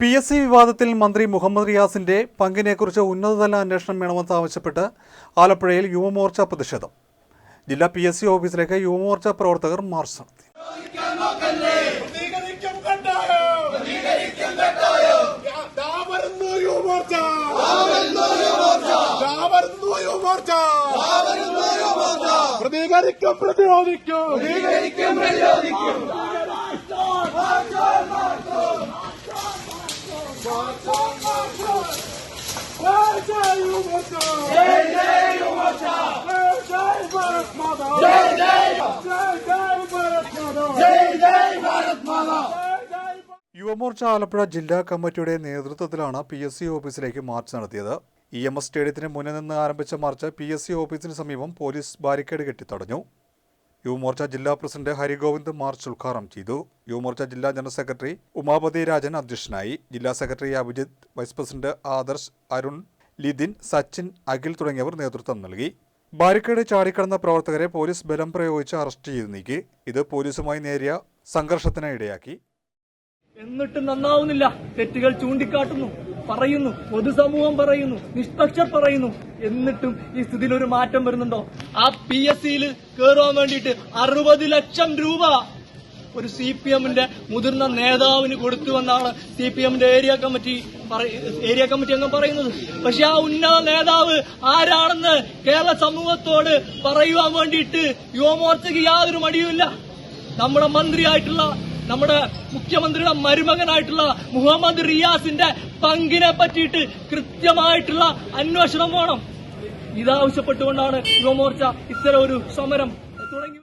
P S C വിവാദത്തിൽ മന്ത്രി മുഹമ്മദ് റിയാസിന്റെ പങ്കിനെക്കുറിച്ച് ഉന്നതതല അന്വേഷണം വേണമെന്ന് ആവശ്യപ്പെട്ട് ആലപ്പുഴയിൽ യുവമോർച്ച പ്രതിഷേധം. ജില്ലാ പി എസ് സി ഓഫീസിലേക്ക് യുവമോർച്ച പ്രവർത്തകർ മാർച്ച് നടത്തി. പ്രതികരിക്കും പ്രതിരോധിക്കും. പ്രതികരിക്കും പ്രതിരോധിക്കും. യുവമോർച്ച ആലപ്പുഴ ജില്ലാ കമ്മിറ്റിയുടെ നേതൃത്വത്തിലാണ് പി എസ് സി ഓഫീസിലേക്ക് മാർച്ച് നടത്തിയത്. ഇ എം എസ് സ്റ്റേഡിയത്തിന് മുന്നിൽ നിന്ന് ആരംഭിച്ച മാർച്ച് പി എസ് സി ഓഫീസിന് സമീപം പോലീസ് ബാരിക്കേഡ് കെട്ടി തടഞ്ഞു യുവമോർച്ച ജില്ലാ പ്രസിഡന്റ് ഹരിഗോവിന്ദ് മാർച്ച് ഉദ്ഘാടനം ചെയ്തു. യുവമോർച്ച ജില്ലാ ജനറൽ സെക്രട്ടറി ഉമാപതി രാജൻ അധ്യക്ഷനായി. ജില്ലാ secretary Abhijith vice president Adarsh Arun Lithin Sachin Akhil തുടങ്ങിയവർ നേതൃത്വം നൽകി. ബാരിക്കേഡ് ചാടിക്കടന്ന പ്രവർത്തകരെ പോലീസ് ബലം പ്രയോഗിച്ച് അറസ്റ്റ് ചെയ്തു നീക്കി. ഇത് പോലീസുമായി നേരിയ സംഘർഷത്തിന് ഇടയാക്കി. എന്നിട്ട് നന്നാവുന്നില്ല. തെറ്റുകൾ ചൂണ്ടിക്കാട്ടുന്നു പറയുന്നു പൊതുസമൂഹം പറയുന്നു നിഷ്പക്ഷർ പറയുന്നു. എന്നിട്ടും ഈ സ്ഥിതിയിൽ ഒരു മാറ്റം വരുന്നുണ്ടോ? ആ പി എസ് സിയിൽ കയറാൻ വേണ്ടിയിട്ട് അറുപത് ലക്ഷം രൂപ ഒരു സി പി എമ്മിന്റെ മുതിർന്ന നേതാവിന് കൊടുത്തുവെന്നാണ് സി പി എമ്മിന്റെ ഏരിയ കമ്മിറ്റി ഏരിയ കമ്മിറ്റി അംഗം പറയുന്നത്. പക്ഷെ ആ ഉന്നത നേതാവ് ആരാണെന്ന് കേരള സമൂഹത്തോട് പറയുവാൻ വേണ്ടിയിട്ട് യുവമോർച്ചയ്ക്ക് യാതൊരു മടിയുമില്ല. നമ്മുടെ മന്ത്രിയായിട്ടുള്ള നമ്മുടെ മുഖ്യമന്ത്രിയുടെ മരുമകനായിട്ടുള്ള മുഹമ്മദ് റിയാസിന്റെ പങ്കിനെ പറ്റിയിട്ട് കൃത്യമായിട്ടുള്ള അന്വേഷണം വേണം. ഇതാവശ്യപ്പെട്ടുകൊണ്ടാണ് യുവമോർച്ച ഇത്തരം ഒരു സമരം തുടങ്ങി